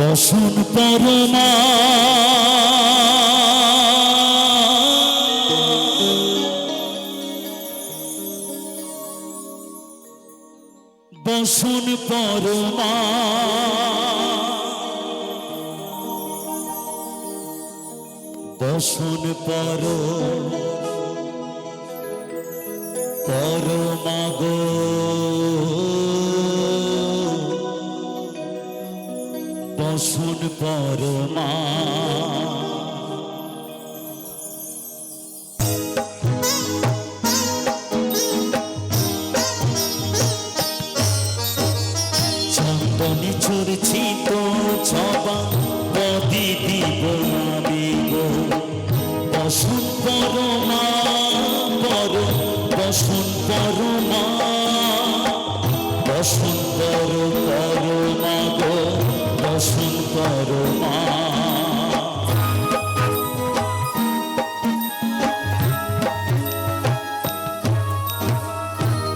বসুন পরমা। বসুন পরমা। বসুন পর পরমাগো বসুন পরমা চন্দনী চুরছি তো ছবা বদি দিব আমি গো। বসুন পরমা পর বসুন পরমা বসুন পর পরমা গো বসুন পরমা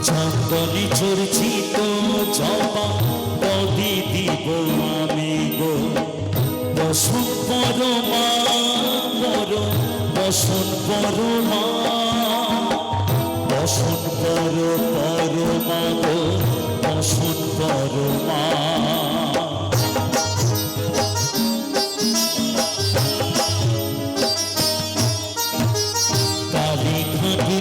চন্দনী চুরছি তো জবা বদি দিব আমি গো। বসুন পরমা পর বসুন পরমা বসুন পর পরমা গো বসুন পরমা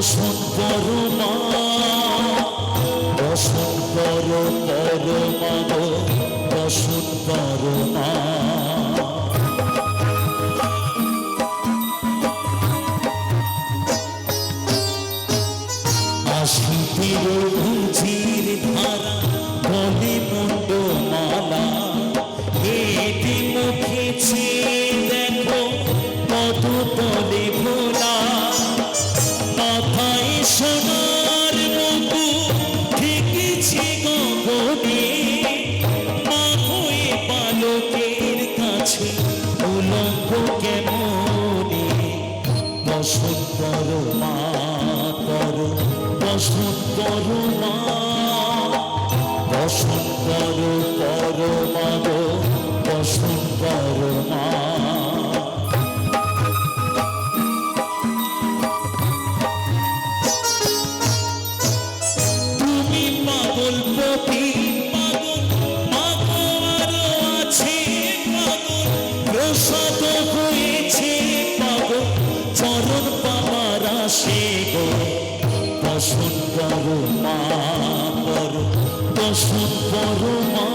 বসন্ত মা বসন্ত পর মা গো বসন্ত মা। আশিতের ভুজির ধারা বলে মুন্ড মালা এটি মুখেছে উলঙ্গ কেমনে বসন্তর মা পর মা বসন্তর পর মা গো বসন্তর প্রসাদ হয়েছে পাগল চরণ পাবার আসে গো। বসন করো মা, পর, বসন করো মা,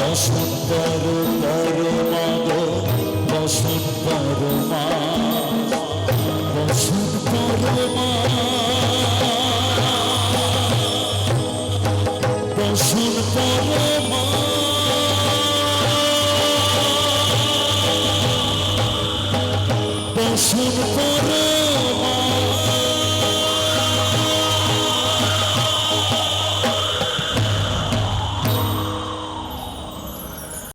বসন করো করো মা গো, বসন করো মা। বসুন পরমা